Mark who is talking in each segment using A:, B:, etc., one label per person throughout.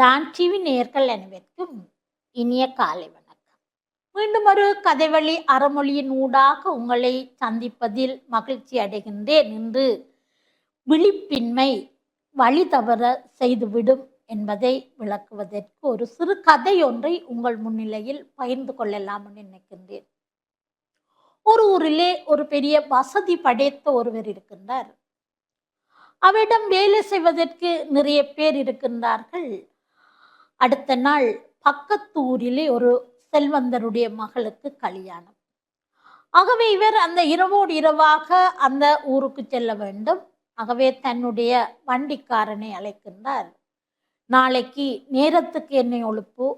A: தான் டிவி நேர்கள் அனைவருக்கும் இனிய காலை வணக்கம். மீண்டும் ஒரு கதைவழி அறமொழியின் ஊடாக உங்களை சந்திப்பதில் மகிழ்ச்சி அடைகின்றேன் என்று விழிப்பின்மை வழி தவற செய்துவிடும் என்பதை விளக்குவதற்கு ஒரு சிறு கதை ஒன்றை உங்கள் முன்னிலையில் பகிர்ந்து கொள்ளலாம் நினைக்கின்றேன். ஒரு ஊரிலே ஒரு பெரிய வசதி படைத்த ஒருவர் இருக்கின்றார். அவரிடம் வேலை செய்வதற்கு நிறைய பேர் இருக்கின்றார்கள். அடுத்த நாள் பக்கத்து ஊரிலே ஒரு செல்வந்தருடைய மகளுக்கு கல்யாணம். ஆகவே இவர் அந்த இரவோடு இரவாக அந்த ஊருக்கு செல்ல வேண்டும். ஆகவே தன்னுடைய வண்டிக்காரனை அழைக்கின்றார். நாளைக்கு நேரத்துக்கு என்னை ஒழுப்பு.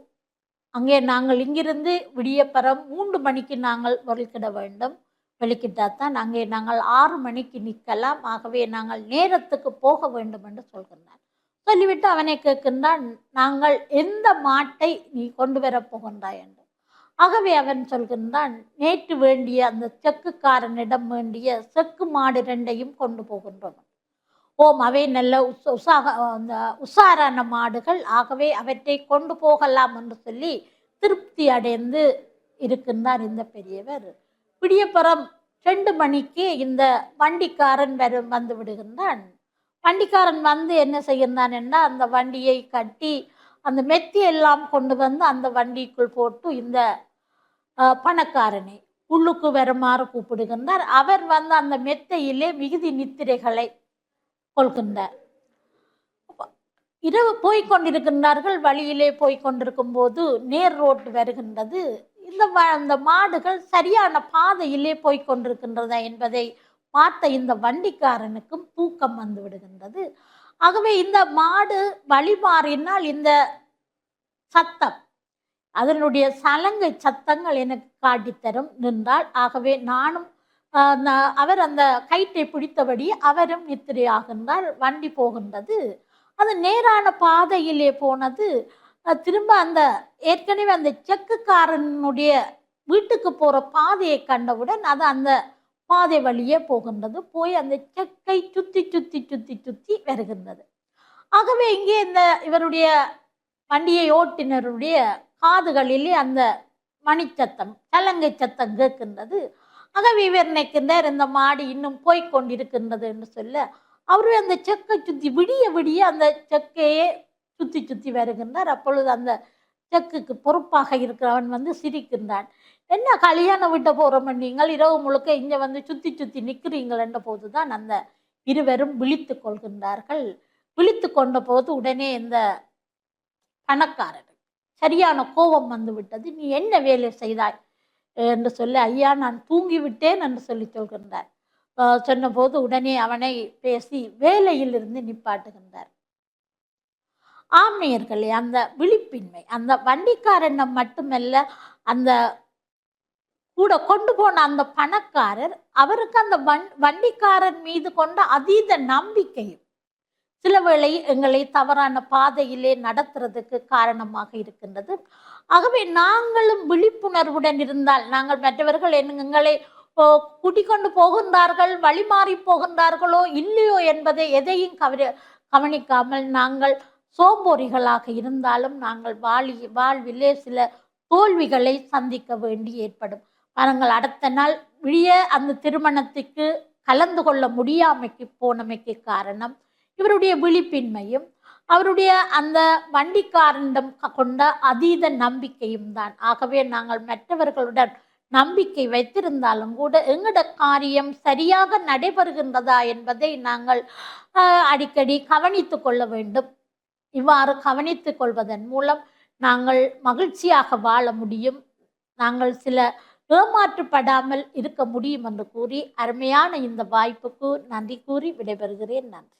A: அங்கே நாங்கள் இங்கிருந்து விடியப்பறம் மூன்று மணிக்கு நாங்கள் வெளிக்கிட வேண்டும். வெளிக்கிட்டாதான் அங்கே நாங்கள் ஆறு மணிக்கு நிற்கலாம். ஆகவே நாங்கள் நேரத்துக்கு போக வேண்டும் என்று சொல்கின்றார். சொல்லிவிட்டு அவனை கேட்கின்றான் நாங்கள் எந்த மாட்டை நீ கொண்டு வரப் போகின்றாய்? என்று. ஆகவே அவன் சொல்கின்றான் நேற்று வேண்டிய அந்த செக்குக்காரனிடம் வேண்டிய செக்கு மாடு ரெண்டையும் கொண்டு போகின்றோம். ஓம் அவை நல்ல உஸ் உசாக அந்த உஷாரான மாடுகள். ஆகவே அவற்றை கொண்டு போகலாம் என்று சொல்லி திருப்தி அடைந்து இருக்கின்றார் இந்த பெரியவர். விடியப்புறம் ரெண்டு மணிக்கு இந்த வண்டிக்காரன் வரும் வந்து விடுகின்றான். வண்டிக்காரன் வந்து என்ன செய்கின்றான் அந்த வண்டியை கட்டி அந்த மெத்தி எல்லாம் கொண்டு வந்து அந்த வண்டிக்குள் போட்டு இந்த பணக்காரனை உள்ளுக்கு வருமாறு கூப்பிடுகின்றார். அவர் வந்து அந்த மெத்தையிலே மிகுதி நித்திரைகளை கொள்கின்றார். இரவு போய் கொண்டிருக்கின்றார்கள் வழியிலே போய் கொண்டிருக்கும் போது நேர் ரோட்டு வருகின்றது. இந்த வ- இந்த மாடுகள் சரியான பாதையிலே போய் கொண்டிருக்கின்றதா என்பதை பார்த்த இந்த வண்டிக்காரனுக்கும் தூக்கம் வந்து விடுகின்றது. ஆகவே இந்த மாடு வழிமாறினால் இந்த சத்தம் அதனுடைய சலங்கை சத்தங்கள் எனக்கு காட்டித்தரும் நின்றால் ஆகவே நானும் அவர் அந்த கயிற்றை பிடித்தபடி அவரும் நித்திரையாகின்றார் வண்டி போகின்றது. அது நேரான பாதையிலே போனது. திரும்ப அந்த ஏற்கனவே அந்த செக்குக்காரனுடைய வீட்டுக்கு போகிற பாதையை கண்டவுடன் அது அந்த பாதை வழியே போகின்றது போய் அந்த செக்கை சுத்தி சுத்தி சுத்தி சுத்தி வருகின்றது. ஆகவே இங்கே இந்த இவருடைய வண்டியை ஓட்டினருடைய காதுகளிலே அந்த மணிச்சத்தம் சலங்கை சத்தம் கேட்கின்றது. ஆகவே இவர் நினைக்கின்றார் இந்த மாடு இன்னும் போய் கொண்டிருக்கின்றது என்று சொல்ல அவரு அந்த செக்கை சுத்தி விடிய விடிய அந்த செக்கையே சுத்தி சுத்தி வருகின்றார். அப்பொழுது அந்த செக்குக்கு பொறுப்பாக இருக்கிறவன் வந்து சிரிக்கின்றான். என்ன கல்யாணம் விட்ட போகிறோம் நீங்கள்? இரவு முழுக்க இங்கே வந்து சுற்றி சுற்றி நிற்கிறீங்கள் என்ற போதுதான் அந்த இருவரும் விழித்து கொள்கின்றார்கள். விழித்து கொண்ட போது உடனே இந்த பணக்காரர் சரியான கோபம் வந்து விட்டது. நீ என்ன வேலை செய்தாய்? என்று சொல்லி ஐயா நான் தூங்கிவிட்டேன் என்று சொல்லி சொல்கின்றார். சொன்னபோது உடனே அவனை பேசி வேலையில் இருந்து நிப்பாட்டுகின்றார். ஆம்நேயர்களே அந்த விழிப்பின்மை அந்த வண்டிக்காரன் மட்டுமல்ல அந்த கூட கொண்டு போன அந்த பணக்காரர் அவருக்கு அந்த வண் வண்டிக்காரன் மீது கொண்ட அதீத நம்பிக்கையும் சில வேளை எங்களை தவறான பாதையிலே நடத்துறதுக்கு காரணமாக இருக்கின்றது. ஆகவே நாங்களும் விழிப்புணர்வுடன் இருந்தால் நாங்கள் மற்றவர்கள் எங்களை ஓ, கொண்டு போகின்றார்கள் வழிமாறி போகின்றார்களோ இல்லையோ என்பதை எதையும் கவர கவனிக்காமல் நாங்கள் சோம்பொறிகளாக இருந்தாலும் நாங்கள் வாழி வாழ்விலே சில தோல்விகளை சந்திக்க வேண்டி ஏற்படும். பாருங்கள் அடுத்த நாள் விழிய அந்த திருமணத்துக்கு கலந்து கொள்ள முடியாமைக்கு போனமைக்கு காரணம் இவருடைய விழிப்பின்மையும் அவருடைய அந்த வண்டிக்காரனிடம் கொண்ட அதீத நம்பிக்கையும் தான். ஆகவே நாங்கள் மற்றவர்களுடன் நம்பிக்கை வைத்திருந்தாலும் கூட எங்கட காரியம் சரியாக நடைபெறுகின்றதா என்பதை நாங்கள் அடிக்கடி கவனித்து கொள்ள வேண்டும். இவ்வாறு கவனித்துக் கொள்வதன் மூலம் நாங்கள் மகிழ்ச்சியாக வாழ முடியும். நாங்கள் சில ஏமாற்றுப்படாமல் இருக்க முடியும் என்று கூறி அருமையான இந்த வாய்ப்புக்கு நன்றி கூறி விடைபெறுகிறேன். நன்றி.